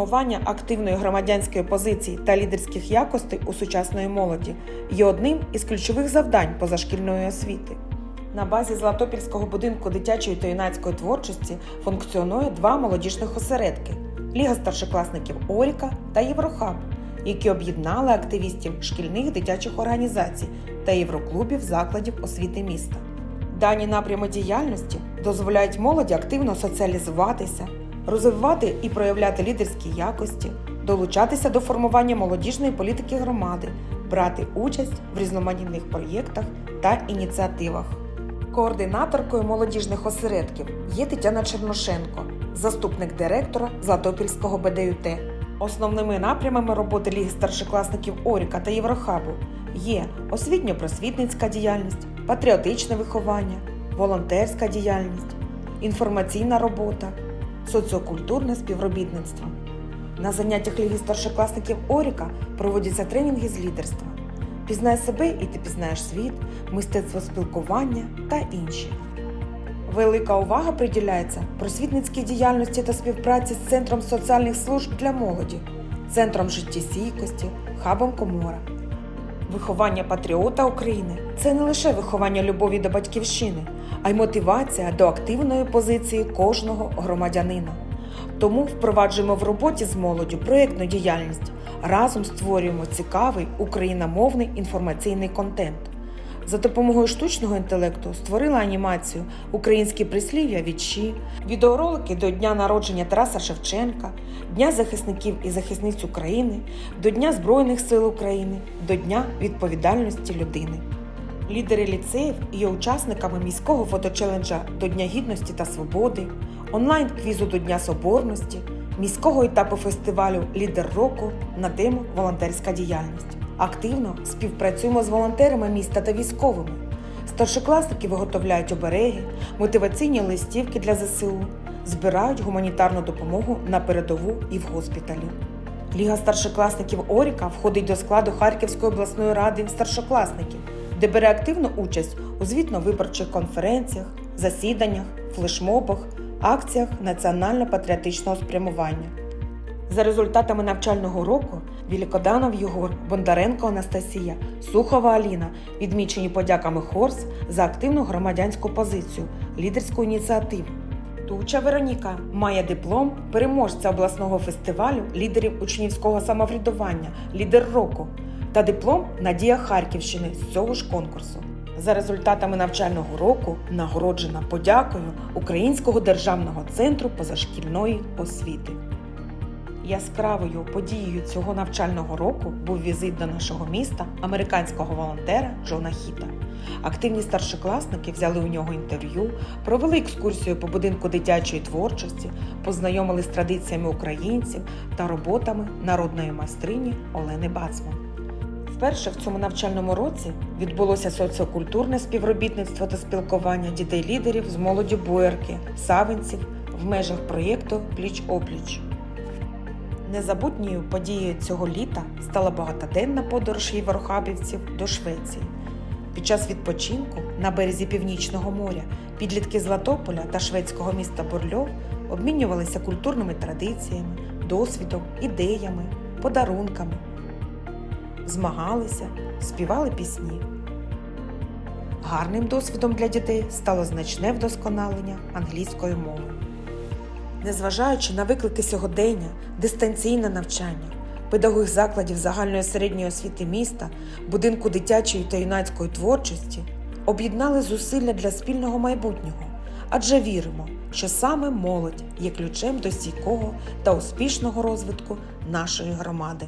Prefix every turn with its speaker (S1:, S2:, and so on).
S1: формування активної громадянської позиції та лідерських якостей у сучасної молоді є одним із ключових завдань позашкільної освіти. На базі Златопільського будинку дитячої та юнацької творчості функціонує два молодіжних осередки Ліга старшокласників Оріка та Єврохаб, які об'єднали активістів шкільних дитячих організацій та євроклубів закладів освіти міста. Дані напрями діяльності дозволяють молоді активно соціалізуватися, розвивати і проявляти лідерські якості, долучатися до формування молодіжної політики громади, брати участь в різноманітних проєктах та ініціативах. Координаторкою молодіжних осередків є Тетяна Черношенко, заступник директора Златопільського БДЮТ. Основними напрямами роботи Ліги старшокласників Оріка та Єврохабу є освітньо-просвітницька діяльність, патріотичне виховання, волонтерська діяльність, інформаційна робота, соціокультурне співробітництво. На заняттях Ліги старшокласників Оріка проводяться тренінги з лідерства. Пізнай себе і ти пізнаєш світ, мистецтво спілкування та інші. Велика увага приділяється просвітницькій діяльності та співпраці з Центром соціальних служб для молоді, Центром життєстійкості, хабом Комора. Виховання патріота України це не лише виховання любові до батьківщини, а й мотивація до активної позиції кожного громадянина. Тому впроваджуємо в роботі з молоддю проєктну діяльність. Разом створюємо цікавий україномовний інформаційний контент. За допомогою штучного інтелекту створила анімацію Українські прислів'я вічі, відеоролики до дня народження Тараса Шевченка, Дня захисників і захисниць України, до Дня Збройних сил України, до Дня відповідальності людини. Лідери ліцеїв є учасниками міського фоточеленджа до Дня Гідності та Свободи, онлайн-квізу до Дня Соборності, міського етапу фестивалю Лідер року на тему Волонтерська діяльність. Активно співпрацюємо з волонтерами міста та військовими. Старшокласники виготовляють обереги, мотиваційні листівки для ЗСУ, збирають гуманітарну допомогу на передову і в госпіталі. Ліга старшокласників Оріка входить до складу Харківської обласної ради старшокласників, де бере активну участь у звітно-виборчих конференціях, засіданнях, флешмобах, акціях національно-патріотичного спрямування. За результатами навчального року Вілікоданов Єгор, Бондаренко Анастасія, Сухова Аліна відмічені подяками Хорс за активну громадянську позицію, лідерську ініціативу. Туча Вероніка має диплом переможця обласного фестивалю лідерів учнівського самоврядування Лідер року та диплом Надія Харківщини з цього ж конкурсу. За результатами навчального року нагороджена подякою Українського державного центру позашкільної освіти. Яскравою подією цього навчального року був візит до нашого міста американського волонтера Джона Хіта. Активні старшокласники взяли у нього інтерв'ю, провели екскурсію по будинку дитячої творчості, познайомили з традиціями українців та роботами народної майстрині Олени Бацман. Вперше в цьому навчальному році відбулося соціокультурне співробітництво та спілкування дітей-лідерів з молоді Буерки, Савинців в межах проєкту Пліч опліч. Незабутньою подією цього літа стала багатоденна подорож єврохабівців до Швеції. Під час відпочинку на березі Північного моря підлітки Златополя та шведського міста Борльов обмінювалися культурними традиціями, досвідом, ідеями, подарунками, змагалися, співали пісні. Гарним досвідом для дітей стало значне вдосконалення англійської мови. Незважаючи на виклики сьогодення, дистанційне навчання, педагог закладів загальної середньої освіти міста, будинку дитячої та юнацької творчості об'єднали зусилля для спільного майбутнього, адже віримо, що саме молодь є ключем до стійкого та успішного розвитку нашої громади.